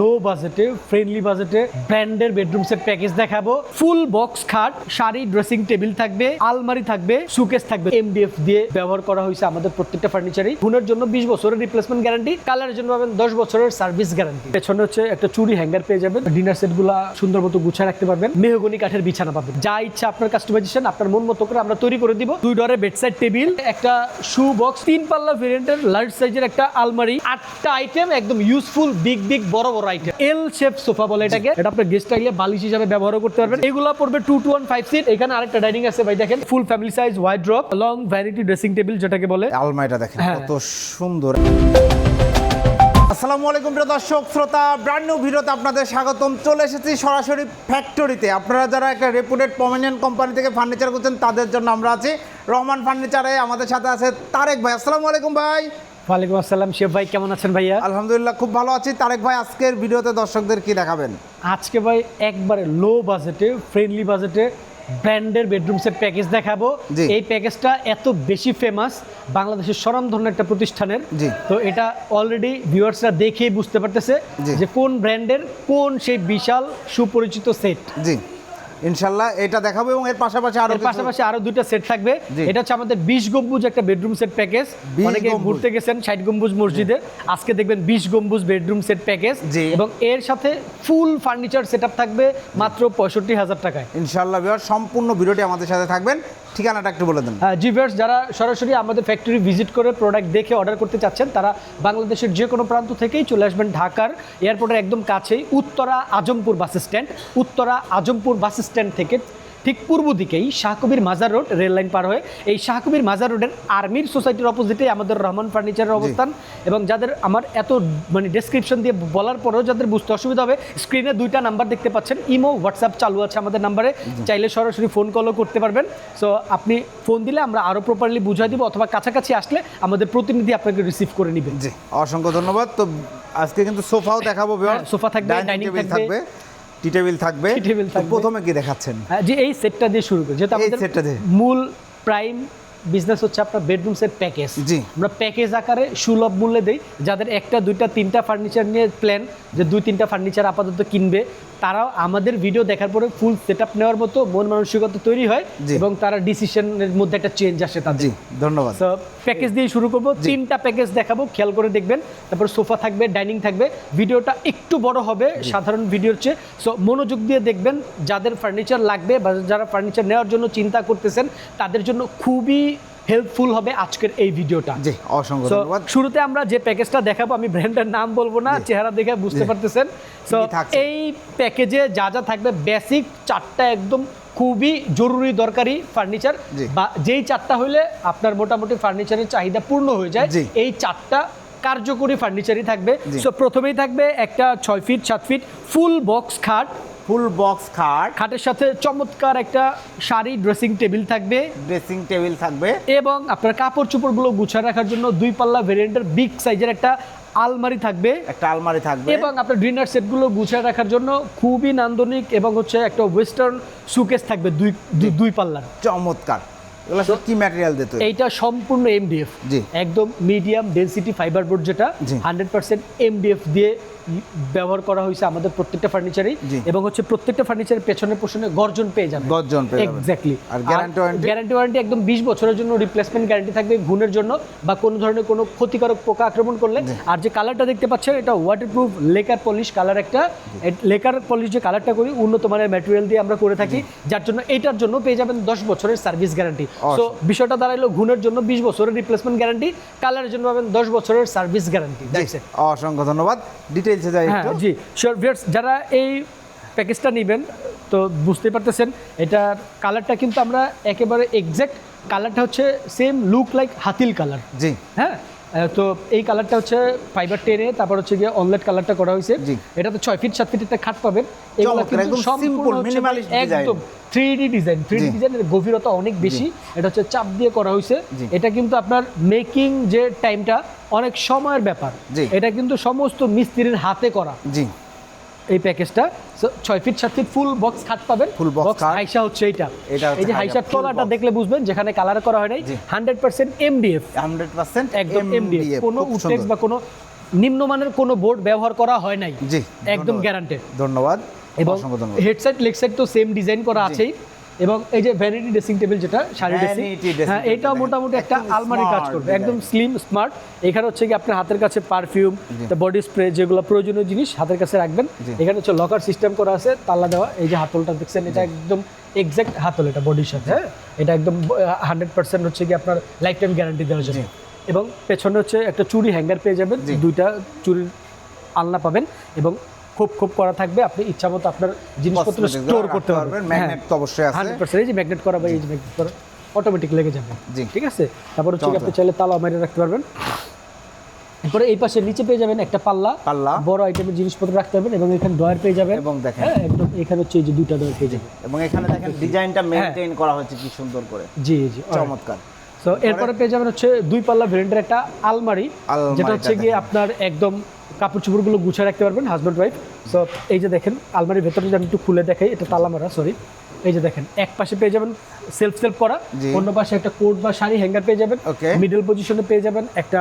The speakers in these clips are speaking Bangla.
লো বাজেটে ফ্রেন্ডলি বাজেটে ব্র্যান্ডের বেডরুম সেট প্যাকেজ দেখাবো। ফুল বক্স খাট, শাড়ি ড্রেসিং টেবিল থাকবে, আলমারি থাকবে সুকেস থাকবে। এমডিএফ দিয়ে ব্যবহার করা হয়েছে আমাদের প্রত্যেকটা ফার্নিচারই গুণের জন্য বিশ বছরের রিপ্লেসমেন্ট গ্যারান্টি কালারের জন্য পাবেন দশ বছরের সার্ভিস গ্যারান্টি পেছনে হচ্ছে একটা চুরি হ্যাঙ্গার পেয়ে যাবেন। ডিনার সেটগুলা সুন্দর মতো গুছিয়ে রাখতে পারবেন। মেহগনি কাঠের বিছানা পাবেন। যা ইচ্ছা আপনার কাস্টমাইজেশন আপনার মন মতো করে আমরা তৈরি করে দিব। দুই ডরে বেডসাইড টেবিল একটা শু বক্স তিন পাল্লা ভেরিয়েন্টের লার্জ সাইজের একটা আলমারি। আটটা আইটেম একদম ইউজফুল বিগ বিগ বড় বড় আইটেম এল শেপ সোফা বলে এটাকে। এটা আপনার গেস্ট আইলে বালিশ হিসাবে ব্যবহার করতে পারবেন। এগুলো পড়বে two two one five seat এখানে আরেকটা ডাইনিং আছে ভাই দেখেন। Full family size wardrobe long vanity dressing table যেটাকে বলে। আলমারিটা দেখেন হ্যাঁ। কত সুন্দর। আসসালামু আলাইকুম প্রিয় দর্শক শ্রোতা ব্র্যান্ড নিউ ভিডিওতে আপনাদের স্বাগতম। চলে এসেছি সরাসরি ফ্যাক্টরিতে আপনারা যারা একটা রেপুটেড প্রমিনেন্ট কোম্পানি থেকে ফার্নিচার করছেন তাদের জন্য আমরা আছি। রহমান ফার্নিচারে আমাদের সাথে আছে তারেক ভাই। আসসালামু আলাইকুম ভাই। ওয়ালাইকুম আসসালাম। শেফ ভাই কেমন আছেন ভাইয়া? আলহামদুলিল্লাহ খুব ভালো আছি। তারেক ভাই আজকের ভিডিওতে দর্শকদের কি দেখাবেন? আজকে ভাই একবারে লো বাজেটে ফ্রেন্ডলি বাজেটে ব্র্যান্ডের বেডরুম সেট প্যাকেজ দেখাবো। এই প্যাকেজটা এত বেশি ফেমাস বাংলাদেশের স্বনামধন্য একটা প্রতিষ্ঠানের। তো এটা অলরেডি ভিউয়ার্সরা দেখেই বুঝতে পারতেছে যে কোন ব্র্যান্ডের কোন সেই বিশাল সুপরিচিত সেট জি। ইনশাল্লাহ এটা দেখাবো এবং এর পাশাপাশি আরও পাশাপাশি আরও দুইটা সেট থাকবে। এটা হচ্ছে আমাদের বিশ গম্বুজ একটা বেডরুম সেট প্যাকেজ অনেকে ঘুরতে গেছেন ষাট গম্বুজ মসজিদে। আজকে দেখবেন বিশ গম্বুজ বেডরুম সেট প্যাকেজ। এবং এর সাথে ফুল ফার্নিচার সেট থাকবে মাত্র পঁয়ষট্টি হাজার টাকায়। ইনশাল্লাহ সম্পূর্ণ ভিডিওটি আমাদের সাথে থাকবেন। ঠিকানাটা একটু বলে দেন। জি ভিউয়ার্স যারা সরাসরি আমাদের ফ্যাক্টরি ভিজিট করে প্রোডাক্ট দেখে অর্ডার করতে চাচ্ছেন, তারা বাংলাদেশের যে কোনো প্রান্ত থেকেই চলে আসবেন ঢাকার এয়ারপোর্টের একদম কাছেই Uttara Azampur bus stand Uttara Azampur bus stand থেকে ঠিক পূর্ব দিকেই শাহকবির মাজার রোড রেল লাইন পার হয়ে এই শাহকবির মাজার রোডের আর্মির সোসাইটির অপোজিটে আমাদের রহমান ফার্নিচারের অবস্থান এবং যাদের আমার এত মানে ডেসক্রিপশন দিয়ে বলার পরেও যাদের বুঝতে অসুবিধা হবে স্ক্রিনে দুইটা নাম্বার দেখতে পাচ্ছেন। ইমো হোয়াটসঅ্যাপ চালু আছে আমাদের নাম্বারে চাইলে সরাসরি ফোন কলও করতে পারবেন। সো আপনি ফোন দিলে আমরা আরও প্রপারলি বুঝাই দিব অথবা কাছাকাছি আসলে আমাদের প্রতিনিধি আপনাকে রিসিভ করে নেবেন জি অসংখ্য ধন্যবাদ। তো আজকে কিন্তু সোফাও দেখাবো হ্যাঁ, সোফা থাকবে, ডাইনিং থাকবে। টি টেবিল থাকবে টি টেবিল থাকবে। প্রথমে কি দেখাচ্ছেন হ্যাঁ, যে এই সেটটা দিয়ে শুরু করি যেহেতু আমাদের সেটটা দিয়ে। মূল প্রাইম বিজনেস হচ্ছে আপনার বেডরুম সেট প্যাকেজ জি। আমরা প্যাকেজ আকারে সুলভ মূল্যে দেই যাদের একটা দুইটা তিনটা ফার্নিচার নিয়ে প্ল্যান যে দুই তিনটা ফার্নিচার আপাতত কিনবে তারাও আমাদের ভিডিও দেখার পরে ফুল সেট আপ নেওয়ার মতো মন মানসিকতা তৈরি হয়। এবং তারা ডিসিশনের মধ্যে একটা চেঞ্জ আসে তাদের। ধন্যবাদ। প্যাকেজ দিয়ে শুরু করব। তিনটা প্যাকেজ দেখাবো খেয়াল করে দেখবেন। তারপর সোফা থাকবে ডাইনিং থাকবে। ভিডিওটা একটু বড় হবে সাধারণ ভিডিওর চেয়ে। সো মনোযোগ দিয়ে দেখবেন যাদের ফার্নিচার লাগবে বা যারা ফার্নিচার নেওয়ার জন্য চিন্তা করতেছেন তাদের জন্য খুবই হেল্পফুল হবে আজকের এই ভিডিওটা। জি অসংখ্য ধন্যবাদ। শুরুতে আমরা যে প্যাকেজটা দেখাবো আমি ব্র্যান্ডের নাম বলব না চেহারা দেখে বুঝতে পারতেছেন। সো এই প্যাকেজে যা যা থাকবে বেসিক চারটা একদম খুবই জরুরি দরকারি ফার্নিচার বা যেই চারটা হইলে আপনার মোটামুটি ফার্নিচারের চাহিদা পূর্ণ হয়ে যায় এই চারটা কার্যকরী ফার্নিচারই থাকবে। সো প্রথমেই থাকবে একটা ছয় ফিট সাত ফিট ফুল বক্স খাট। ফুল বক্স খাট খাটের সাথে চমৎকার একটা শাড়ি ড্রেসিং টেবিল থাকবে। ড্রেসিং টেবিল থাকবে। এবং আপনার কাপড় চোপড়গুলো গুছিয়ে রাখার জন্য দুই পাল্লা ভেরিয়েন্টের বিগ সাইজের একটা আলমারি থাকবে। একটা আলমারি থাকবে। এবং আপনার ডিনার সেটগুলো গুছিয়ে রাখার জন্য খুবই নান্দনিক এবং হচ্ছে একটা ওয়েস্টার্ন সুকেস থাকবে দুই দুই- পাল্লার। চমৎকার। কি ম্যাটেরিয়াল দিতে এইটা সম্পূর্ণ এমডিএফ জি। একদম মিডিয়াম ডেনসিটি ফাইবার বোর্ড যেটা হান্ড্রেড পার্সেন্ট এমডিএফ দিয়ে ব্যবহার করা হয়েছে আমাদের প্রত্যেকটা ফার্নিচারই এবং হচ্ছে প্রত্যেকটা ফার্নিচারের পেছনে পোষণে গর্জন পেয়ে যাবে। গর্জন পেয়ে এক্স্যাক্টলি আর guarantee warranty? গ্যারান্টি ওয়ারেন্টি একদম বিশ বছরের জন্য রিপ্লেসমেন্ট গ্যারান্টি থাকবে ঘুণের জন্য বা কোনো ধরনের কোনো ক্ষতিকারক পোকা আক্রমণ করলে। আর যে কালারটা দেখতে পাচ্ছেন এটা ওয়াটারপ্রুফ লেকার পলিশ কালার একটা। লেকার পলিশ যে কালারটা করি উন্নত মানের ম্যাটেরিয়াল দিয়ে আমরা করে থাকি। যার জন্য এটার জন্য পেয়ে যাবেন দশ বছরের সার্ভিস গ্যারান্টি সো বিষয়টা দাঁড়াইলো ঘুণের জন্য বিশ বছরের রিপ্লেসমেন্ট গ্যারান্টি কালারের জন্য পাবেন দশ বছরের সার্ভিস গ্যারান্টি অসংখ্য ধন্যবাদ। ডিটেলসে যাই হ্যাঁ জি শিওর ভিয়ার্স যারা এই প্যাকেজটা নেবেন তো বুঝতেই পারতেছেন এটার কালারটা কিন্তু আমরা একেবারে এক্স্যাক্ট কালারটা হচ্ছে same look like Hatil colour জি। হ্যাঁ? তো এই কালারটা হচ্ছে ফাইবার টেনে তারপর হচ্ছে গিয়ে অনলাইট কালারটা করা হয়েছে। জি। এটা তো ছয় ফিট সাত ফিট একটা খাট পাবেন। এগুলো কিন্তু একদম সম্পূর্ণ three D design three D ডিজাইনের গভীরতা অনেক বেশি। এটা হচ্ছে চাপ দিয়ে করা হয়েছে। এটা কিন্তু আপনার মেকিং যে টাইমটা অনেক সময়ের ব্যাপার। এটা কিন্তু সমস্ত মিস্ত্রির হাতে করা। জি। এই প্যাকেজটা। ছয় ফিট সাত ফিট ফুল বক্স খাট পাবেন। ফুল বক্স হাইসা হচ্ছে এটা এই যে হাইসার তলাটা দেখলে বুঝবেন যেখানে কালার করা হয় নাই। Hundred percent MDF hundred percent একদম এমডিএফ কোনো উটেক্স বা কোনো নিম্নমানের কোনো বোর্ড ব্যবহার করা হয় নাই। জি একদম। গ্যারান্টেড ধন্যবাদ। এবং হেডসেট লেগসেট তো সেম ডিজাইন করা আছেই। এবং এই যে ভ্যানিটি ড্রেসিং টেবিল যেটা শাড়ি ড্রেসিং হ্যাঁ এটাও মোটামুটি একটা আলমারি কাজ করবে একদম। স্লিম স্মার্ট এখানে হচ্ছে কি আপনার হাতের কাছে পারফিউম বডি স্প্রে যেগুলো প্রয়োজনীয় জিনিস হাতের কাছে রাখবেন। এখানে হচ্ছে লকার সিস্টেম করা আছে তাল্লা দেওয়া এই যে হাতলটা দেখছেন এটা একদম এক্সাক্ট হাতল এটা বডির সাথে হ্যাঁ? এটা একদম হান্ড্রেড পার্সেন্ট হচ্ছে কি আপনার লাইফ টাইম গ্যারান্টি দেওয়ার জন্য এবং পেছনে হচ্ছে একটা চুরি হ্যাঙ্গার পেয়ে যাবেন দুইটা চুরির আলনা পাবেন এবং খুব খুব করা থাকবে। আপনি ইচ্ছা মতো আপনার জিনিসপত্র স্টোর করতে পারবেন। হ্যাঁ। ম্যাগনেট তো অবশ্যই আছে। হান্ড্রেড পার্সেন্ট এই যে ম্যাগনেট করা বা এই যে ম্যাগনেট করা অটোমেটিক লেগে যাবে। জি। ঠিক আছে? তারপর হচ্ছে আপনি চাইলে তালা মেরে রাখতে পারবেন। এরপরে এই পাশে নিচে পেয়ে যাবেন একটা পাল্লা। পাল্লা। বড় আইটেমের জিনিসপত্র রাখতে পারবেন এবং এখানে ডয়ার পেয়ে যাবেন। এবং দেখেন। হ্যাঁ একদম এখানে হচ্ছে এই যে দুইটা ডয়ার পেয়ে যাবেন। এবং এখানে দেখেন ডিজাইনটা মেনটেন করা হয়েছে কি সুন্দর করে। জি জি চমৎকার। তো এরপরে পেয়ে যাবেন হচ্ছে দুই পাল্লা ভেরিয়েন্টের একটা আলমারি। যেটা হচ্ছে গিয়ে আপনার একদম কাপড় চোপড়গুলো গুছিয়ে রাখতে পারবেন হাজব্যান্ড ওয়াইফ সো এই যে দেখেন আলমারির ভেতরে যদি আমি একটু খুলে দেখাই এটা তালা মারা সরি এই যে দেখেন এক পাশে পেয়ে যাবেন সেলফ সেলফ করা অন্য পাশে একটা কোট বা শাড়ি হ্যাঙ্গার পেয়ে যাবেন মিডল পজিশনে পেয়ে যাবেন একটা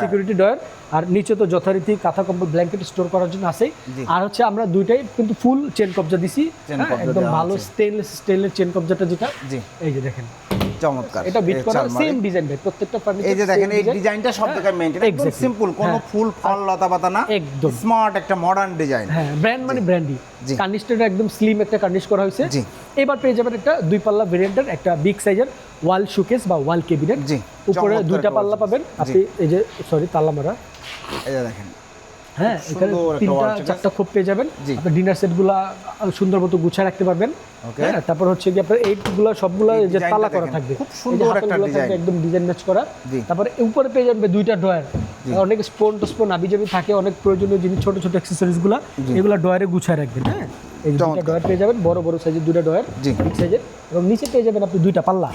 সিকিউরিটি ডয়ার আর নিচে তো যথারীতি কাঁথা কম্বল ব্ল্যাঙ্কেট স্টোর করার জন্য আছেই আর হচ্ছে আমরা দুইটাই কিন্তু ফুল চেন কবজা দিছি। হ্যাঁ, একদম ভালো আছে। স্টেনলেস চেন কবজাটা যেটা। এই যে দেখেন চমৎকার। এটা বিট করা সেম ডিজাইন ভাই প্রত্যেকটা ফার্নিচার এই যে দেখেন এই ডিজাইনটা সব জায়গায় মেনটেন একদম সিম্পল কোনো হ্যাঁ। ফুল ফল লতা পাতা না। একদম। স্মার্ট একটা মডার্ন ডিজাইন হ্যাঁ ব্র্যান্ড মানে ব্র্যান্ডই। কার্নিশটা একদম স্লিম একটা কার্নিশ করা হয়েছে। জি। এবার পেয়ে যাবেন একটা দুই পাল্লা ভেরিয়েন্টের একটা বিগ সাইজের ওয়াল শোকেস বা ওয়াল কেবিনেট জি। উপরে দুইটা পাল্লা পাবেন। আপনি এই যে সরি তাল্লা মারা। এই দেখেন। হ্যাঁ এখানে তিনটা চারটা খোপ পেয়ে যাবেন জি। আপনি ডিনার সেটগুলা সুন্দর মতো গুছিয়ে রাখতে পারবেন হ্যাঁ তারপর হচ্ছে কি আপনার এইগুলো সবগুলো যে তালা করা থাকবে খুব সুন্দর একটা design। একদম ডিজাইন ম্যাচ করা। তারপরে উপরে পেয়ে যাবে দুইটা ড্রয়ার অনেক স্পোন টোস্পোন আবিজাবি থাকে অনেক প্রয়োজনীয় জিনিস ছোট ছোট অ্যাক্সেসরিজগুলো এগুলো ডয়ারে গুছিয়ে রাখবেন হ্যাঁ এই চমৎকার। ডয়ার পেয়ে যাবেন বড় বড় সাইজের দুইটা ডয়ার জি। বিগ সাইজের এবং নিচে পেয়ে যাবেন আপনি দুইটা পাল্লা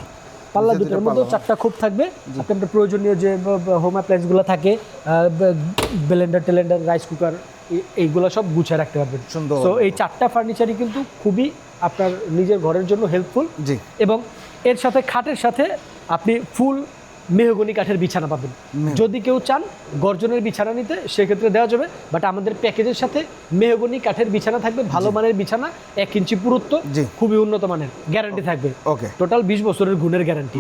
পাল্লা দুটোর মধ্যে চারটা খুব থাকবে। আপনি আপনার প্রয়োজনীয় যে হোম অ্যাপ্লায়েন্সগুলো থাকে ব্লেন্ডার টেলেন্ডার রাইস কুকার এইগুলো সব গুছিয়ে রাখতে পারবেন। সুন্দর। তো এই চারটা ফার্নিচারই কিন্তু খুবই আপনার নিজের ঘরের জন্য হেল্পফুল জি। এবং এর সাথে খাটের সাথে আপনি ফুল মেহগনি কাঠের বিছানা পাবেন। যদি কেউ চান গর্জনের বিছানা নিতে সেক্ষেত্রে দেওয়া যাবে। বাট আমাদের প্যাকেজের সাথে মেহগনি কাঠের বিছানা থাকবে ভালো মানের বিছানা এক ইঞ্চি পুরুত্ব। খুবই উন্নত মানের গ্যারান্টি থাকবে। ওকে। টোটাল বিশ বছরের গুণের গ্যারান্টি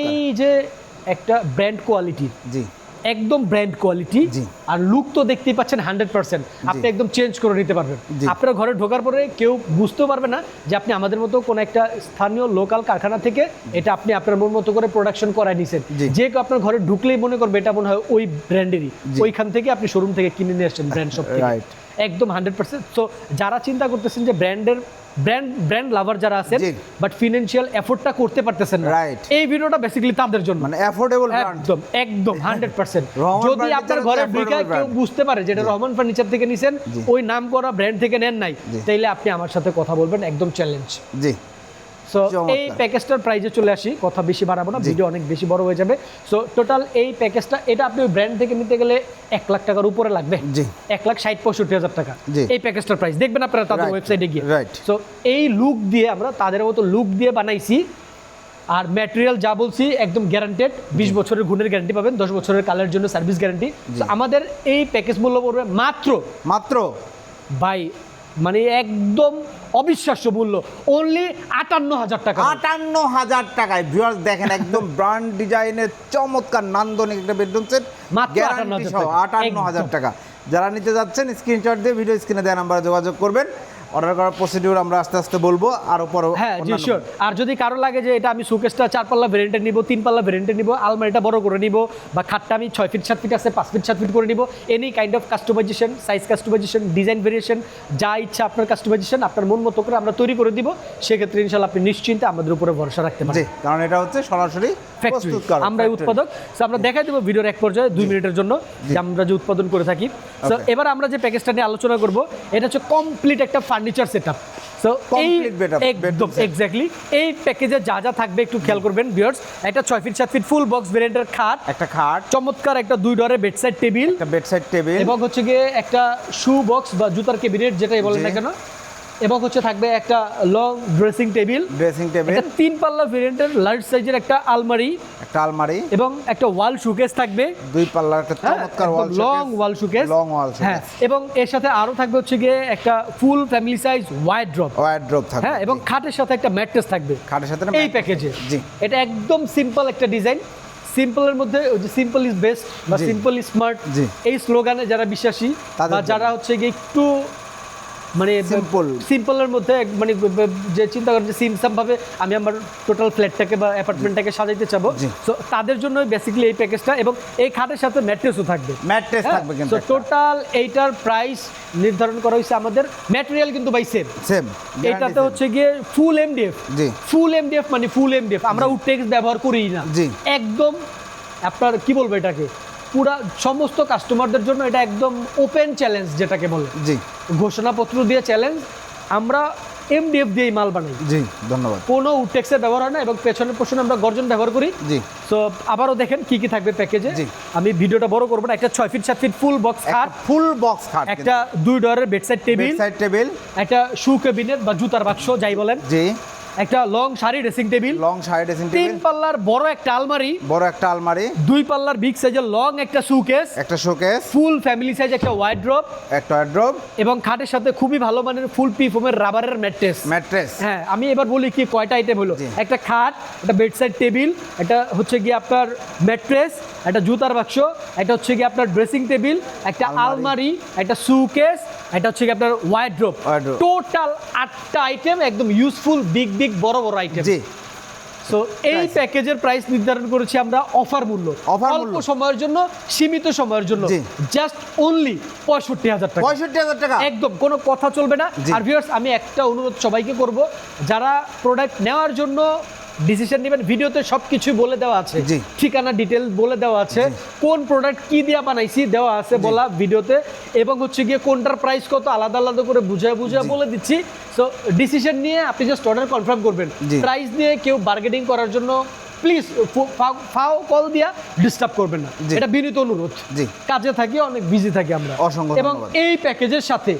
এই যে একটা ব্র্যান্ড কোয়ালিটি জি। একদম ব্র্যান্ড কোয়ালিটি আর লুক তো দেখতেই পাচ্ছেন হান্ড্রেড পার্সেন্ট আপনি একদম চেঞ্জ করে নিতে পারবেন। আপনার ঘরে ঢোকার পরে কেউ বুঝতেও পারবে না যে আপনি আমাদের মতো কোন একটা স্থানীয় লোকাল কারখানা থেকে এটা আপনি আপনার মন মতো করে প্রোডাকশন করায় নিছেন। যে কেউ আপনার ঘরে ঢুকলেই মনে করবে এটা মনে হয় ওই ব্র্যান্ডেরই ওইখান থেকে আপনি শোরুম থেকে কিনে নিয়ে আসছেন ব্র্যান্ড শপ থেকে। একদম হান্ড্রেড পার্সেন্ট তো যারা চিন্তা করতেছেন যে ব্র্যান্ডের ব্র্যান্ড ব্র্যান্ড লাভার যারা আছেন বাট ফিনান্সিয়াল এফোর্টটা করতে পারতেছেন না। Right. এই ভিডিওটা বেসিক্যালি তাদের জন্য। মানে এফোর্ডেবল একদম একদম হান্ড্রেড পার্সেন্ট রহমান যদি আপনার ঘরে বিকা কেউ বুঝতে পারে যেটা রহমান ফার্নিচার থেকে নিছেন ওই নাম করা ব্র্যান্ড থেকে নেন নাই তাইলে আপনি আমার সাথে কথা বলবেন একদম চ্যালেঞ্জ জি। সো এই প্যাকেজটার প্রাইজে চলে আসি কথা বেশি বাড়াবো না ভিডিও অনেক বেশি বড় হয়ে যাবে। সো টোটাল এই প্যাকেজটা এটা আপনি ব্র্যান্ড থেকে নিতে গেলে এক লাখ টাকার উপরে লাগবে। জি। এক লাখ ষাট পঁয়ষট্টি হাজার টাকা। এই প্যাকেজটার প্রাইস দেখবেন আপনারা তাদের ওয়েবসাইটে গিয়ে। right. সো এই লুক দিয়ে আমরা তাদের মতো লুক দিয়ে বানাইছি। আর ম্যাটেরিয়াল যা বলছি একদম গ্যারান্টেড বিশ বছরের গুণের গ্যারান্টি পাবেন দশ বছরের কালার জন্য সার্ভিস গ্যারান্টি আমাদের এই প্যাকেজ মূল্য পড়বে মাত্র মাত্র? বাই মানে একদম অবিশ্বাস্য মূল্য। অনলি আটান্ন হাজার টাকা আটান্ন হাজার টাকায় ভিউয়ার্স দেখেন একদম ব্র্যান্ড ডিজাইনের চমৎকার নান্দনিক একটা বেডরুম সেট মাত্র গ্যারান্টি সহ টাকা। আটান্ন হাজার টাকা। যারা নিতে যাচ্ছেন স্ক্রিনশট দিয়ে ভিডিও স্ক্রিনে দেওয়া নাম্বারে যোগাযোগ করবেন। অর্ডার করার প্রসিডিউর আমরা আস্তে আস্তে বলব আরও পরে হ্যাঁ জি শিওর আর যদি কারও লাগে যে এটা আমি সুকেসটা চার পাল্লা ভেরিয়েন্টে নিব তিন পাল্লা ভেরিয়েন্টে নিব আলমারিটা বড় করে নিব বা খাটটা আমি ছয় ফিট সাত ফিট আছে পাঁচ ফিট সাত ফিট করে নিব any kind of customization size customization design variation যা ইচ্ছা আপনার কাস্টমাইজেশন আপনার মন মতো করে আমরা তৈরি করে দিব সেক্ষেত্রে ইনশাল্লাহ আপনি নিশ্চিন্তে আমাদের উপরে ভরসা রাখতে পারেন। কারণ এটা হচ্ছে সরাসরি আমরা উৎপাদক। So, আমরা দেখাই দেবো ভিডিওর এক পর্যায়ে দুই মিনিটের জন্য যে আমরা যে উৎপাদন করে থাকি। তো এবার আমরা যে প্যাকেজটা নিয়ে আলোচনা করব এটা হচ্ছে কমপ্লিট একটা ফার্নিচার সেট আপ সো এই একদম এক্স্যাক্টলি এই প্যাকেজে যা যা থাকবে একটু খেয়াল করবেন ভিউয়ার্স একটা ছয় ফিট সাত ফিট ফুল বক্স ভেরিয়েন্টের খাট। একটা খাট। চমৎকার একটা দুই ডরের বেডসাইড টেবিল একটা বেডসাইড টেবিল এবং হচ্ছে গিয়ে একটা শু বক্স বা জুতার ক্যাবিনেট যেটাই বলেন না কেন। এবং হচ্ছে থাকবে একটা long dressing table dressing table তিন পাল্লা ভেরিয়েন্টের লার্জ সাইজের একটা আলমারি একটা আলমারি। এবং একটা ওয়াল শোকেস থাকবে। দুই পাল্লার একটা চমৎকার wall long wall showcase long wall হ্যাঁ এবং এর সাথে আরও থাকবে হচ্ছে গিয়ে একটা full family size wardrobe wardrobe থাকবে। হ্যাঁ এবং খাটের সাথে একটা ম্যাট্রেস থাকবে। খাটের সাথে এই প্যাকেজে জি। এটা একদম সিম্পল একটা ডিজাইন সিম্পলের মধ্যে ওই যে সিম্পল ইজ বেস্ট বা সিম্পল ইজ স্মার্ট। এই স্লোগানে যারা বিশ্বাসী বা যারা হচ্ছে গিয়ে একটু মানে সিম্পল সিম্পলের মধ্যে মানে যে চিন্তা করেন যে সিমসাম ভাবে আমি আমার টোটাল ফ্ল্যাটটাকে বা অ্যাপার্টমেন্টটাকে সাজাইতে চাবো। তো তাদের জন্য বেসিক্যালি এই প্যাকেজটা এবং এই খাটের সাথে ম্যাট্রেসও থাকবে। ম্যাট্রেস থাকবে কিন্তু টোটাল এইটার প্রাইস নির্ধারণ করা হয়েছে আমাদের। ম্যাটেরিয়াল কিন্তু বাই সেম সেম এটাতে হচ্ছে গিয়ে ফুল এমডিএফ জি। ফুল এমডিএফ মানে ফুল এমডিএফ আমরা উটেক্স ব্যবহার করি না। জি। একদম আপনার কি বলব এটাকে? পুরা সমস্ত কাস্টমারদের জন্য এটা একদম ওপেন চ্যালেঞ্জ যেটাকে বলে। জি। ঘোষণাপত্র দিয়ে চ্যালেঞ্জ আমরা এমডিএফ দিয়েই মাল বানাই। জি ধন্যবাদ। কোনো উটেক্সের ব্যবহার হয় না এবং পেছনের পোর্শন আমরা গর্জন ব্যবহার করি। জি। তো আবারও দেখেন কি কি থাকবে প্যাকেজে জি। আমি ভিডিওটা বড় করব না একটা ছয় ফিট সাত ফিট ফুল বক্স খাট ফুল বক্স খাট একটা দুই ডরের বেডসাইড টেবিল সাইড টেবিল একটা শু কেবিনেট বা জুতার বাক্স যাই বলেন। জি। একটা long sari dressing table long side dressing table তিন পাল্লার বড় একটা আলমারি বড় একটা আলমারি। দুই পাল্লার বিগ সাইজের লং একটা সুকেস একটা শোকেস ফুল ফ্যামিলি সাইজ একটা ওয়াইড্রপ একটা ওয়ার্ড্রপ এবং খাটের সাথে খুবই ভালো মানের ফুল পি ফোমের রাবারের ম্যাট্রেস ম্যাট্রেস হ্যাঁ আমি এবার বলি কি কয়টা আইটেম হলো? একটা খাট একটা বেডসাইড টেবিল একটা হচ্ছে গিয়ে আপনার ম্যাট্রেস একটা জুতার বাক্স একটা হচ্ছে গিয়ে আপনার ড্রেসিং টেবিল একটা আলমারি। আলমারি একটা সুকেস একটা হচ্ছে গিয়ে আপনার ওয়াইড্রপ। টোটাল আটটা আইটেম একদম ইউজফুল বিগ বিগ বড় বড় আইটেম জি। সো এই প্যাকেজের প্রাইস নির্ধারণ করেছি আমরা অফার মূল্য। Offer অল্প সময়ের জন্য সীমিত সময়ের জন্য। জাস্ট অনলি পঁয়ষট্টি হাজার টাকা। পঁয়ষট্টি হাজার টাকা। একদম কোনো কথা চলবে না। আর ভিউয়ার্স আমি একটা অনুরোধ সবাইকে করব যারা প্রোডাক্ট নেওয়ার জন্য ডিসিশন নেবেন ভিডিওতে সব কিছু বলে দেওয়া আছে ঠিকানা ডিটেল বলে দেওয়া আছে কোন প্রোডাক্ট কি দিয়া বানাইছি দেওয়া আছে বলা ভিডিওতে এবং হচ্ছে গিয়ে কোনটার প্রাইস কত আলাদা আলাদা করে বুঝায় বুঝায় বলে দিচ্ছি। সো ডিসিশন নিয়ে আপনি জাস্ট অর্ডার কনফার্ম করবেন। প্রাইস নিয়ে কেউ বার্গেনিং করার জন্য প্লিজ ফাও কল দিয়া ডিস্টার্ব করবেন না। এটা বিনীত অনুরোধ। জি। কাজে থাকি অনেক বিজি থাকি আমরা। অসংখ্য এবং এই প্যাকেজের সাথে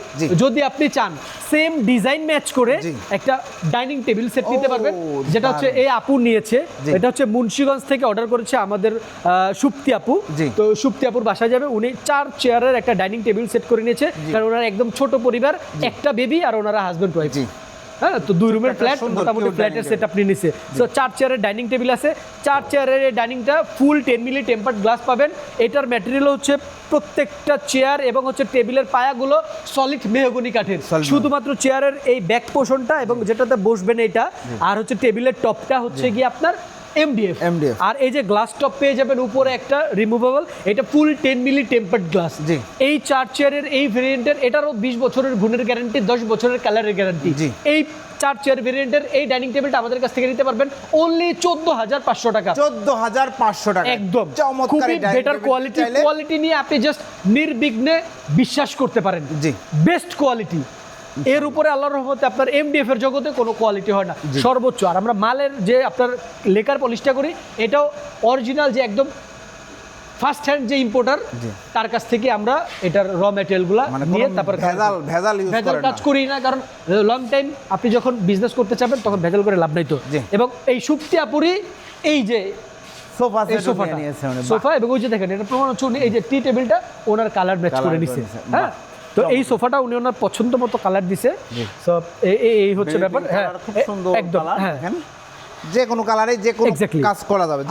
যদি আপনি চান সেম ডিজাইন ম্যাচ করে একটা ডাইনিং টেবিল সেট নিতে পারবেন যেটা হচ্ছে এই আপু নিয়েছে। এটা হচ্ছে মুন্সিগঞ্জ থেকে অর্ডার করেছে আমাদের সুপ্তি আপু। তো সুপ্তি আপুর বাসায় যাবে। উনি চার চেয়ারের একটা ডাইনিং টেবিল সেট করে নিয়েছে। কারণ ওনার একদম ছোট পরিবার একটা বেবি আর ওনারা হাজবেন্ড ওয়াইফ হ্যাঁ তো দুই রুমের ফ্ল্যাট মোটামুটি ফ্ল্যাটের সেট আপনি নিছে। সো চার চেয়ারের ডাইনিং টেবিল আছে। চার চেয়ারের এই ডাইনিংটা full ten milli tempered glass পাবেন। এটার ম্যাটেরিয়াল হচ্ছে প্রত্যেকটা চেয়ার এবং হচ্ছে টেবিলের পায়াগুলো সলিড মেহগনি কাঠের। শুধুমাত্র চেয়ারের এই ব্যাক পোষণটা এবং যেটাতে বসবেন এটা আর হচ্ছে টেবিলের টপটা হচ্ছে গিয়ে আপনার এমডিএফ MDF আর এই যে গ্লাস টপ পেয়ে যাবেন উপরে একটা রিমুভেবল এটা full ten milli tempered glass ji. এই চার চেয়ারের এই ভেরিয়েন্টের এটারও বিশ বছরের গুণের গ্যারান্টি দশ বছরের কালারের গ্যারান্টি জি। এই চার চেয়ার ভেরিয়েন্টের এই ডাইনিং টেবিলটা আমাদের কাছ থেকে নিতে পারবেন অনলি চোদ্দ হাজার পাঁচশো টাকা। চোদ্দ হাজার পাঁচশো টাকা। একদম। খুবই বেটার কোয়ালিটি কোয়ালিটি নিয়ে আপনি জাস্ট নির্বিঘ্নে বিশ্বাস করতে পারেন। জি। বেস্ট কোয়ালিটি এর উপরে আল্লাহর রহমতে আপনার এমডিএফ এর জগতে কোনো কোয়ালিটি হয় না। সর্বোচ্চ। আর আমরা মালের যে আপনার লেকার পলিশটা করি এটাও অরিজিনাল যে একদম ফার্স্ট হ্যান্ড যে ইম্পোর্টার তার কাছ থেকে আমরা এটার র ম্যাটেরিয়ালগুলো মানে নিয়ে তারপর ভেজাল ভেজাল ভেজাল কাজ করি না কারণ লং টাইম আপনি যখন বিজনেস করতে চাবেন তখন ভেজাল করে লাভ নাই তো। এবং এই সুপ্তি আপুরি এই যে সোফা। সোফা এবং ওই যে দেখেন এটা প্রমাণ হচ্ছে এই যে টি টেবিলটা ওনার কালার ম্যাচ করে নিছে। হ্যাঁ। তো এই সোফাটা উনি ওনার পছন্দ মতো কালার দিছে। সব এই হচ্ছে ব্যাপার। হ্যাঁ একদম হ্যাঁ। দেখেন। যে কোনো কালারে যে কোনো কাজ করা যাবে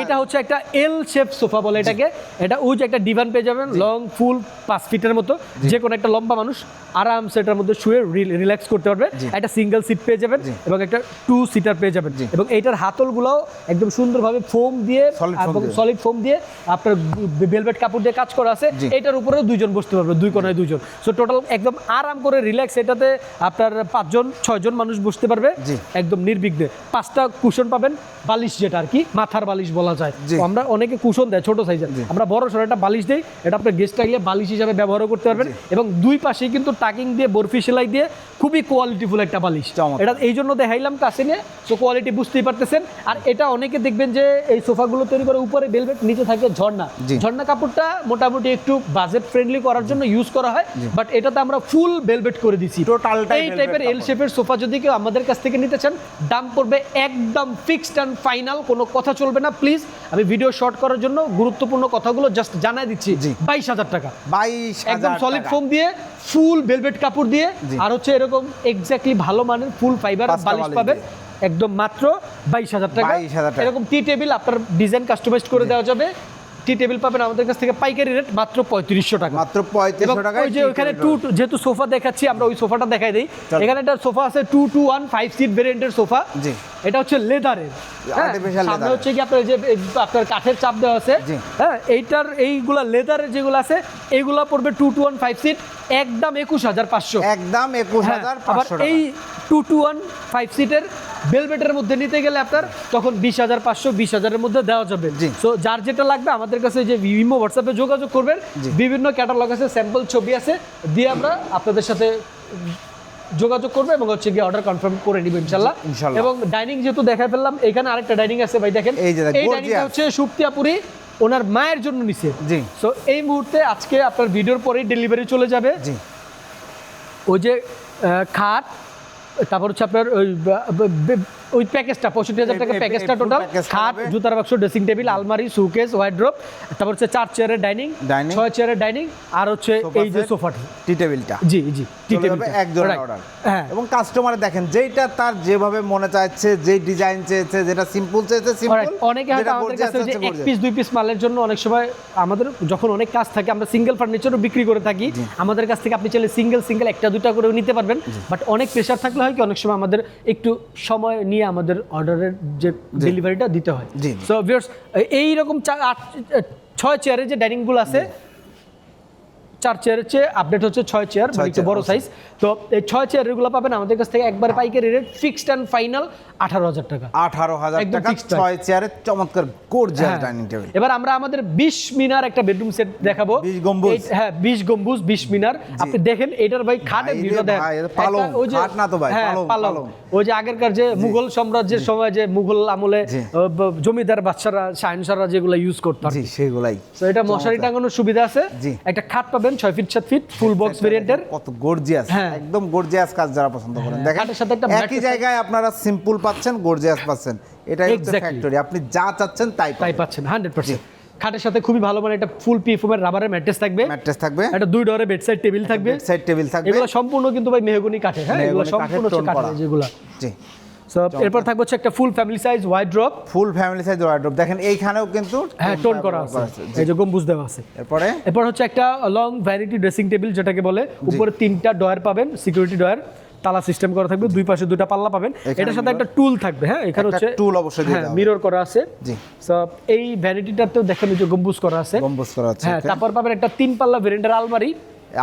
এইটা হচ্ছে একটা এল শেপ সোফা বলে এটাকে। এটা যে একটা ডিভান পেয়ে যাবেন লং ফুল পাঁচ ফিটের মতো। যে কোনো একটা লম্বা মানুষ আরামসে এটার মধ্যে শুয়ে রিল্যাক্স করতে পারবে। একটা সিঙ্গেল সিট পেয়ে যাবেন এবং একটা টু সিটার পেয়ে যাবেন। এবং এইটার হাতলগুলোও একদম সুন্দরভাবে ফোম দিয়ে। সলিড ফোম দিয়ে। আপনার ভেলভেট কাপড় দিয়ে কাজ করা আছে। এটার উপরেও দুইজন বসতে পারবে দুই কোনায় দুইজন। সো টোটাল একদম আরাম করে রিল্যাক্স এটাতে আপনার পাঁচজন ছয়জন মানুষ বসতে পারবে। একদম নির্বিঘ্নে। পাঁচ পাঁচটা কুশন পাবেন বালিশ যেটা আর কি মাথার বালিশ বলা যায়। আমরা অনেকে কুশন দেয় ছোট সাইজের আমরা বড় সড়ো একটা বালিশ দেই এটা আপনার গেস্ট আইলে বালিশ হিসাবে ব্যবহারও করতে পারবেন এবং দুই পাশে কিন্তু টাকিং দিয়ে বরফি সেলাই দিয়ে খুবই কোয়ালিটিফুল একটা বালিশ। এটা এই জন্য দেখাইলাম কাছে নিয়ে সো কোয়ালিটি বুঝতেই পারতেছেন। আর এটা অনেকে দেখবেন যে এই সোফাগুলো তৈরি করে উপরে বেলভেট নিচে থাকে ঝর্ণা। ঝর্ণা কাপড়টা মোটামুটি একটু বাজেট ফ্রেন্ডলি করার জন্য ইউজ করা হয় বাট এটাতে আমরা ফুল বেলভেট করে দিচ্ছি Totalটাই এই টাইপের এল শেপের সোফা যদি কেউ আমাদের কাছ থেকে নিতে চান দাম পড়বে একদম ফিক্সড অ্যান্ড ফাইনাল কোনো কথা চলবে না প্লিজ আমি ভিডিও শর্ট করার জন্য গুরুত্বপূর্ণ কথাগুলো জাস্ট জানাই দিচ্ছি। বাইশ হাজার টাকা। বাইশ একদম সলিড। ফোম দিয়ে ফুল ভেলভেট কাপড় দিয়ে আর হচ্ছে এরকম এক্স্যাক্টলি ভালো মানের ফুল ফাইবার বালিশ পাবে একদম মাত্র বাইশ হাজার টাকা। 22,000 টাকা। এরকম টি টেবিল আপনার ডিজাইন কাস্টমাইজ করে দেওয়া যাবে। টি টেবিল পাবেন আমাদের কাছ থেকে পাইকারি রেট মাত্র পঁয়ত্রিশশো টাকা। মাত্র পঁয়ত্রিশশো টাকায় ওই যে ওখানে টু যেহেতু সোফা দেখাচ্ছি আমরা ওই সোফাটা দেখাই দিই। এখানে একটা সোফা আছে two two one five seat ভেরিয়েন্টের সোফা। জি। এটা হচ্ছে লেদারের সামনে হচ্ছে কি আপনার যে আপনার কাঠের চাপ দেওয়া আছে হ্যাঁ? এইটার এইগুলা লেদারের যেগুলো আছে এইগুলা পড়বে two two one five seat একদম একুশ হাজার পাঁচশো। একদম একুশ হ্যাঁ, হাজার আবার এই টু টু ওয়ান ফাইভ সিটের বেলভেটের মধ্যে নিতে গেলে আপনার তখন বিশ হাজার পাঁচশো বিশ হাজারের মধ্যে দেওয়া যাবে জি। সো যার যেটা লাগবে আমাদের কাছে যে ইমো হোয়াটসঅ্যাপে যোগাযোগ করবেন। বিভিন্ন ক্যাটালগ আছে স্যাম্পল ছবি আছে দিয়ে আমরা আপনাদের সাথে যোগাযোগ করব এবং হচ্ছে গিয়ে অর্ডার কনফার্ম করে নিব ইনশাল্লাহ। এবং ডাইনিং যেহেতু দেখা ফেললাম এখানে আরেকটা ডাইনিং আছে ভাই দেখেন এই যে ডাইনিংটা হচ্ছে সুপ্তিয়াপুরি ওনার মায়ের জন্য নিছে জি। সো এই মুহূর্তে আজকে আপনার ভিডিওর পরেই ডেলিভারি চলে যাবে জি ওই যে খাট তারপর হচ্ছে আপনার ওই ওই প্যাকেজটা পঁয়ষট্টি হাজার টাকা প্যাকেজটা টোটাল খাট জুতার বাক্স ড্রেসিং টেবিল আলমারি সুকেস ওয়াইড্রোপ তারপর হচ্ছে চার চেয়ারের ডাইনিং ছয় চেয়ারের ডাইনিং আর হচ্ছে এই যে। সোফাটা টি। টেবিলটা জি জি টি চলে যাবে টেবিলটা। এক জোড়া অর্ডার হ্যাঁ। এবং কাস্টমার দেখেন যেটা তার যেভাবে মনে চাইছে যে ডিজাইন চেয়েছে যেটা সিম্পল চেয়েছে সিম্পল অনেকে হয়তো আমাদের কাছে যে এক পিস দুই পিস মালের জন্য অনেক সময় আমাদের যখন অনেক কাজ থাকে আমরা সিঙ্গেল ফার্নিচারও বিক্রি করে থাকি। আমাদের কাছ থেকে আপনি চাইলে সিঙ্গেল সিঙ্গেল একটা দুটা করেও নিতে পারবেন। বাট অনেক প্রেশার থাকলে হয় কি অনেক সময় আমাদের একটু সময় নিয়ে আমাদের অর্ডারের যে ডেলিভারিটা দিতে হয়। সো ভিউয়ার্স এই রকম ছয় চেয়ারে যে ডাইনিংগুলো আছে চার চেয়ারের চেয়ে আপডেট হচ্ছে ছয় চেয়ার মানে একটু বড় সাইজ তো এই ছয় চেয়ারগুলো পাবেন আমাদের কাছ থেকে একবার পাইকারি রেট ফিক্সড অ্যান্ড ফাইনাল আঠারো হাজার টাকা। আঠারো হাজার টাকা ছয় চেয়ারের চমৎকার গোর্জিয়াস। ডাইনিং টেবিল এবার আমরা আমাদের বিশ মিনার একটা বেডরুম সেট দেখাবো। 20 গম্বুজ। হ্যাঁ বিশ গম্বুজ বিশ মিনার। আপনি দেখেন এটার ভাই খাটের ভাই রে ভিডিও দেখেন। পালং, ওই যে- খাট না তো ভাই, হ্যাঁ, পালং। ওই যে আগেরকার যে মুঘল সাম্রাজ্যের সময় যে মুঘল আমলে জমিদার বাচ্চারা শাহিনসারা যেগুলো ইউজ করতো জি সেগুলাই। তো এটা মশারি টাঙানোর সুবিধা আছে। একটা খাট পাবেন ছয় ফিট সাত ফিট ফুল বক্স ভেরিয়েন্টের কত গর্জিয়াস হ্যাঁ। একদম গর্জিয়াস কাজ যারা পছন্দ করেন। দেখেন সাথে একটা একই জায়গায় আপনারা সিম্পল পাচ্ছেন গর্জিয়াস পাচ্ছেন। এটাই হচ্ছে ফ্যাক্টরি আপনি যা চাচ্ছেন তাই তাই পাচ্ছেন হান্ড্রেড পার্সেন্ট খাটের সাথে খুবই ভালো মানে একটা ফুল পি ফোমের রাবারের ম্যাট্রেস থাকবে। ম্যাট্রেস থাকবে। একটা দুই ডরে বেডসাইড টেবিল থাকবে। সাইড টেবিল থাকবে। এগুলো সম্পূর্ণ কিন্তু ভাই মেহগনি কাঠে হ্যাঁ এগুলো সম্পূর্ণ হচ্ছে কাঠে যেগুলো। জি। সো এরপর থাকবে হচ্ছে একটা full family size wardrobe full family size wardrobe দেখেন এইখানেও কিন্তু হ্যাঁ টোন করা আছে। এই যে গম্বুজ দেওয়া আছে। এরপরে? এরপর হচ্ছে একটা লং ভ্যানিটি ড্রেসিং টেবিল যেটাকে বলে উপরে তিনটা ডয়ার পাবেন সিকিউরিটি ডয়ার তালা সিস্টেম করা থাকবে দুই পাশে দুটা পাল্লা পাবেন। এটার সাথে একটা টুল থাকবে হ্যাঁ এখানে হচ্ছে tool অবশ্যই হ্যাঁ মিরর করা আছে। জি। সো এই ভ্যানিটিটাতেও দেখেন যে গম্বুজ করা আছে। গম্বুজ করা আছে হ্যাঁ তারপর পাবেন একটা তিন পাল্লা ভেরিয়েন্টের আলমারি।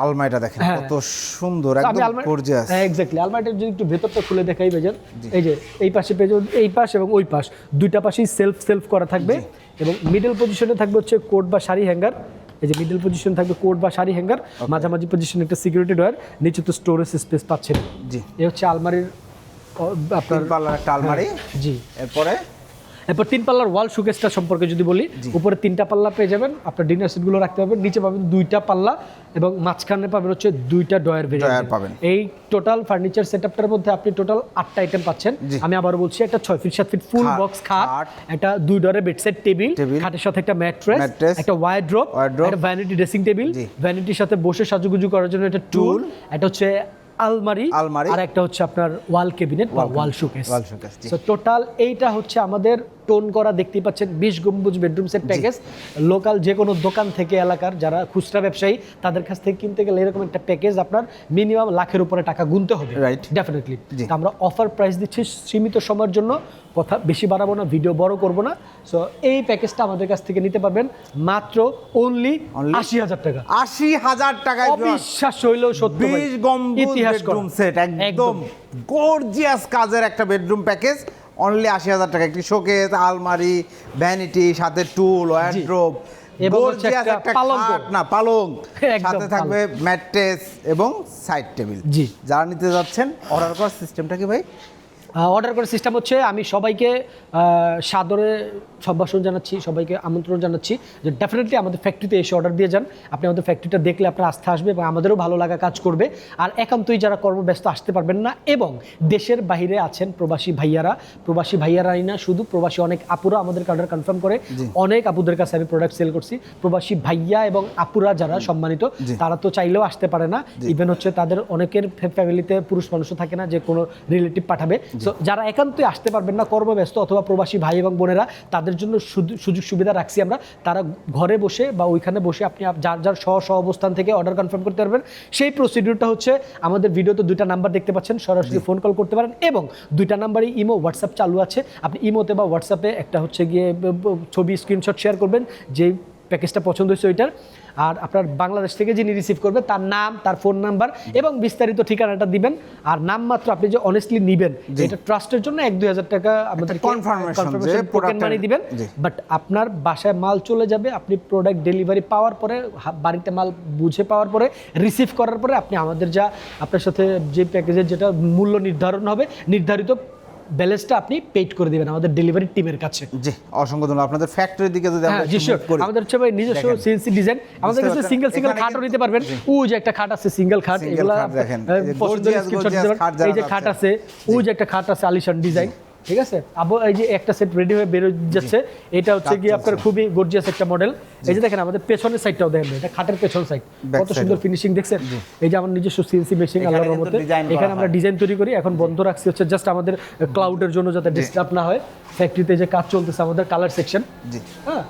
আলমারিটা দেখেন হ্যাঁ। কত সুন্দর একদম গর্জিয়াস হ্যাঁ এক্স্যাক্টলি আলমারিটা যদি একটু ভেতরটা খুলে দেখাই বেজান এই যে এই পাশে পেজ এই পাশ এবং ওই পাশ। দুইটা পাশেই সেলফ সেলফ করা থাকবে এবং মিডল পজিশনে থাকবে হচ্ছে কোট বা শাড়ি হ্যাঙ্গার এই যে মিডল পজিশন থাকবে কোট বা শাড়ি হ্যাঙ্গার মাঝামাঝি পজিশনে একটা সিকিউরিটি ডয়ার নিচে তো স্টোরেজ স্পেস পাচ্ছেন। জি। এই হচ্ছে আলমারির আপনার একটা আলমারি। জি। এরপরে এরপর তিন পাল্লার ওয়াল শোকেসটা সম্পর্কে যদি বলি উপরে তিনটা পাল্লা পেয়ে যাবেন আপনার ডিনার সেটগুলো রাখতে পারবেন নিচে পাবেন দুইটা পাল্লা এবং মাঝখানে পাবেন হচ্ছে দুইটা ডয়ার Drawer পাবেন। এই টোটাল ফার্নিচার সেটআপটার মধ্যে আপনি টোটাল আটটা আইটেম পাচ্ছেন আমি আবার বলছি একটা ছয় ফিট সাত ফিট ফুল বক্স খাট। একটা দুই ডয়ারের বেডসেট টেবিল। খাটের সাথে একটা ম্যাট্রেস। একটা Wardrobe। একটা ভ্যানিটি ড্রেসিং টেবিল ভ্যানিটির সাথে বসে সাজুগুজু করার জন্য একটা টুল। একটা হচ্ছে আলমারি আলমারি। আর একটা হচ্ছে আপনার ওয়াল ক্যাবিনেট বা ওয়াল শোকেস। ওয়াল শোকেস তো সো টোটাল এইটা হচ্ছে আমাদের টোন করা দেখতে পাচ্ছেন বিশ গম্বুজ বেডরুম সেট প্যাকেজ। লোকাল যে কোনো দোকান থেকে এলাকার যারা খুচরা ব্যবসায়ী তাদের কাছ থেকে কিনতে গেলে এরকম একটা প্যাকেজ আপনার মিনিমাম লাখের উপরে টাকা গুনতে হবে। Right definitely. আমরা অফার প্রাইস দিচ্ছি সীমিত সময়ের জন্য। কথা বেশি বাড়াবো না ভিডিও বড় করব না। সো এই প্যাকেজটা আমাদের কাছ থেকে নিতে পারবেন মাত্র অনলি? আশি হাজার টাকা। আশি হাজার টাকায় অবিশ্বাস হইলেও সত্যি। বিশ ইতিহাস বেডরুম সেট একদম গর্জিয়াস কাজের একটা বেডরুম প্যাকেজ অনলি আশি হাজার টাকা একটি শোকেস আলমারি ভ্যানিটি সাথে টুল ওয়ার্ড্রোব এবং না পালং। সাথে থাকবে ম্যাট্রেস এবং সাইড টেবিল জি। যারা নিতে যাচ্ছেন অর্ডার করার সিস্টেমটা কি ভাই? অর্ডার করার সিস্টেম হচ্ছে আমি সবাইকে সাদরে সম্ভাষণ জানাচ্ছি সবাইকে আমন্ত্রণ জানাচ্ছি যে ডেফিনেটলি আমাদের ফ্যাক্টরিতে এসে অর্ডার দিয়ে যান। আপনি আমাদের ফ্যাক্টরিটা দেখলে আপনার আস্থা আসবে এবং আমাদেরও ভালো লাগা কাজ করবে। আর একান্তই যারা কর্মব্যস্ত আসতে পারবেন না এবং দেশের বাইরে আছেন প্রবাসী ভাইয়ারা প্রবাসী ভাইয়ারাই না শুধু প্রবাসী অনেক আপুরা আমাদেরকে অর্ডার কনফার্ম করে। অনেক আপুদের কাছে আমি প্রোডাক্ট সেল করছি। প্রবাসী ভাইয়া এবং আপুরা যারা সম্মানিত তারা তো চাইলেও আসতে পারে না। ইভেন হচ্ছে তাদের অনেকের ফ্যামিলিতে পুরুষ মানুষও থাকে না যে কোনো রিলেটিভ পাঠাবে। সো যারা একান্তই আসতে পারবেন না কর্মব্যস্ত অথবা প্রবাসী ভাই এবং বোনেরা তাদের জন্য সুযোগ সুবিধা রাখছি আমরা। তারা ঘরে বসে বা ওইখানে বসে আপনি যার যার স্ব স্ব অবস্থান থেকে অর্ডার কনফার্ম করতে পারবেন। সেই প্রসিডিউরটা হচ্ছে আমাদের ভিডিওতে দুইটা নাম্বার দেখতে পাচ্ছেন সরাসরি ফোন কল করতে পারেন এবং দুইটা নাম্বারই ইমো হোয়াটসঅ্যাপ চালু আছে। আপনি ইমোতে বা হোয়াটসঅ্যাপে একটা হচ্ছে গিয়ে ছবি স্ক্রিনশট শেয়ার করবেন যেই প্যাকেজটা পছন্দ হয়েছে ওইটার। আর আপনার বাংলাদেশ থেকে যিনি রিসিভ করবে তার নাম তার ফোন নাম্বার এবং বিস্তারিত ঠিকানাটা দিবেন। আর নাম মাত্র আপনি যে অনেস্টলি নিবেন এটা ট্রাস্টের জন্য এক দুই হাজার টাকা আমাদের টোকেন মানি দিবেন। বাট আপনার বাসায় মাল চলে যাবে আপনি প্রোডাক্ট ডেলিভারি পাওয়ার পরে বাড়িতে মাল বুঝে পাওয়ার পরে রিসিভ করার পরে আপনি আমাদের যা আপনার সাথে যে প্যাকেজের যেটা মূল্য নির্ধারণ হবে নির্ধারিত ব্যালেন্সটা আপনি পেইড করে দিবেন আমাদের ডেলিভারি টিমের কাছে। জি অসংখ্য ধন্যবাদ। আপনাদের ফ্যাক্টরির দিকে যদি হ্যাঁ আমরা একটু করি। আমাদের হচ্ছে ভাই নিজস্ব সিএনসি ডিজাইন আমাদের কাছে সিঙ্গেল সিঙ্গেল খাট খাটও নিতে পারবেন। ও যে একটা খাট আছে সিঙ্গেল খাট এগুলা দেখেন। এই যে। খাট আছে ও যে একটা খাট আছে আলিশান ডিজাইন ঠিক আছে? আবার এই যে একটা সেট রেডি হয়ে বেরো যাচ্ছে এটা হচ্ছে কি আপনার খুবই গর্জিয়াস একটা মডেল এই যে দেখেন আমাদের পেছনের সাইডটাও দেখেন এটা খাটের পেছন সাইড কত সুন্দর ফিনিশিং দেখছেন? এই যে আমার নিজস্ব সিএনসি মেশিন আল্লাহর রহমতে এখানে আমরা ডিজাইন তৈরি করি এখন বন্ধ রাখছি হচ্ছে জাস্ট আমাদের ক্লাউডের জন্য যাতে ডিস্টার্ব না হয়। ফ্যাক্টরিতে যে কাজ চলতেছে আমাদের কালার সেকশন হ্যাঁ?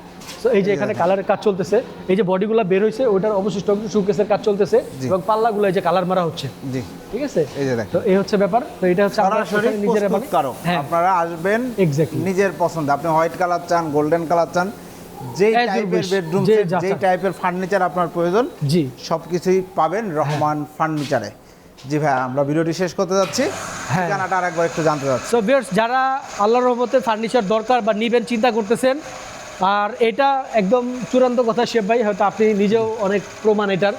তো এই যে এখানে কালারের কাজ চলতেছে এই যে বডিগুলো বের হয়েছে ওটার অবশিষ্ট অংশ সুকেসের কাজ চলতেছে। এবং পাল্লাগুলো এই যে কালার মারা হচ্ছে জি ঠিক আছে এই যে দেখেন। তো এই হচ্ছে ব্যাপার তো এটা হচ্ছে সরাসরি নিজেরা বানাই। হ্যাঁ আপনারা আসবেন Exactly. নিজের পছন্দ আপনি হোয়াইট কালার চান গোল্ডেন কালার চান you টাইপের বেডরুম যে যা। টাইপের ফার্নিচার আপনার প্রয়োজন জি সবকিছুই পাবেন রহমান ফার্নিচারে জি ভাই আমরা ভিডিওটি শেষ করতে যাচ্ছি হ্যাঁ। ঠিকানাটা আরেকবার একটু জানতে চাচ্ছি সো ভিউয়ার্স যারা আল্লাহর রহমতে ফার্নিচার দরকার বা নিবেন চিন্তা করতেছেন আর এটা একদম চূড়ান্ত কথা শেফ ভাই হয়তো আপনি নিজেও অনেক প্রমাণ এটার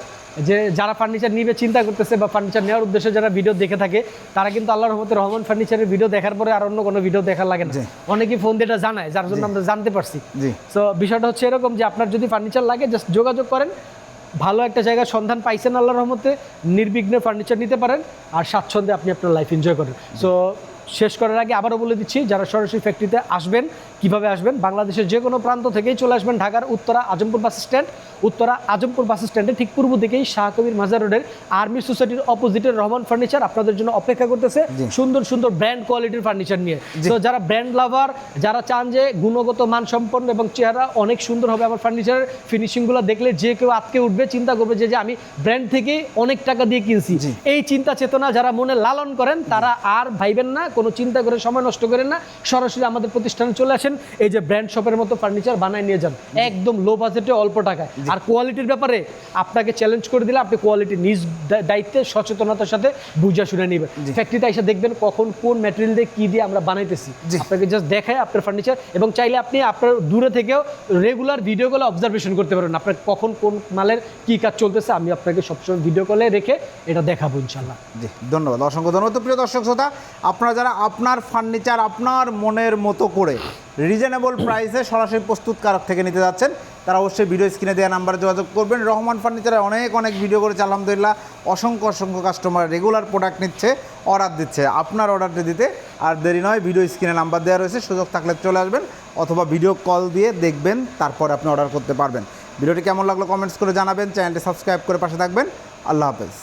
যে যারা ফার্নিচার নিবে চিন্তা করতেছে বা ফার্নিচার নেওয়ার উদ্দেশ্যে যারা ভিডিও দেখে থাকে তারা কিন্তু আল্লাহর রহমতে রহমান ফার্নিচারের ভিডিও দেখার পরে আর অন্য কোনো ভিডিও দেখার লাগে না। অনেকেই ফোন দিয়ে এটা জানায় যার জন্য আমরা জানতে পারছি। সো বিষয়টা হচ্ছে এরকম যে আপনার যদি ফার্নিচার লাগে জাস্ট যোগাযোগ করেন ভালো একটা জায়গার সন্ধান পাইছেন আল্লাহর রহমতে নির্বিঘ্নে ফার্নিচার নিতে পারেন আর স্বাচ্ছন্দ্যে আপনি আপনার লাইফ এনজয় করেন। সো শেষ করার আগে আবারও বলে দিচ্ছি যারা সরাসরি ফ্যাক্টরিতে আসবেন কীভাবে আসবেন? বাংলাদেশের যে কোনো প্রান্ত থেকেই চলে আসবেন ঢাকার Uttara Azampur bus stand. Uttara Azampur bus স্ট্যান্ডে ঠিক পূর্ব দিকেই শাহ কবির মাজার রোডের আর্মি সোসাইটির অপোজিটের রহমান ফার্নিচার আপনাদের জন্য অপেক্ষা করতেছে সুন্দর সুন্দর ব্র্যান্ড কোয়ালিটির ফার্নিচার নিয়ে। তো যারা ব্র্যান্ড লাভার যারা চান যে গুণগত মান সম্পন্ন এবং চেহারা অনেক সুন্দর হবে আমার ফার্নিচারের ফিনিশিংগুলো দেখলে যে কেউ আটকে উঠবে চিন্তা করবে যে যে আমি ব্র্যান্ড থেকে অনেক টাকা দিয়ে কিনছি। এই চিন্তা চেতনা যারা মনে লালন করেন তারা আর ভাইবেন না কোনো চিন্তা করে সময় নষ্ট করেন না। সরাসরি আমাদের প্রতিষ্ঠানে চলে আসেন। এই যে ব্র্যান্ড শপের মতো ফার্নিচার বানায় নিয়ে যান। একদম লো বাজেটে অল্প টাকায়। আর কোয়ালিটির ব্যাপারে আপনাকে চ্যালেঞ্জ করে দিলে আপনি কোয়ালিটি নিজ দায়িত্বে সচেতনতার সাথে বুঝা শুনে নেবেন। ফ্যাক্টরিতে এসে দেখবেন কখন কোন ম্যাটেরিয়াল দিয়ে কি দিয়ে আমরা বানাইতেছি। আপনাকে জাস্ট দেখায় আপনার ফার্নিচার এবং চাইলে আপনি আপনার দূরে থেকেও রেগুলার ভিডিও কলে অবজারভেশন করতে পারবেন আপনার কখন কোন মালের কি কাজ চলতেছে আমি আপনাকে সবসময় ভিডিও কলে রেখে এটা দেখাবো ইনশাল্লাহ জি ধন্যবাদ। অসংখ্য ধন্যবাদ। প্রিয় দর্শক শ্রোতা আপনারা যারা আপনার ফার্নিচার আপনার মনের মতো করে রিজনেবল প্রাইসে সরাসরি প্রস্তুতকারক থেকে নিতে যাচ্ছেন। তারা অবশ্যই ভিডিও স্ক্রিনে দেওয়া নাম্বারে যোগাযোগ করবেন। রহমান ফার্নিচারে অনেক অনেক ভিডিও করেছে, আলহামদুলিল্লাহ। অসংখ্য অসংখ্য কাস্টমার রেগুলার প্রোডাক্ট নিচ্ছে অর্ডার দিচ্ছে। আপনার অর্ডারটি দিতে আর দেরি নয় ভিডিও স্ক্রিনে নাম্বার দেওয়া রয়েছে, সুযোগ থাকলে চলে আসবেন অথবা ভিডিও কল দিয়ে দেখবেন, তারপর আপনি অর্ডার করতে পারবেন। ভিডিওটি কেমন লাগল কমেন্টস করে জানাবেন। চ্যানেলটি সাবস্ক্রাইব করে পাশে থাকবেন। আল্লাহ হাফেজ।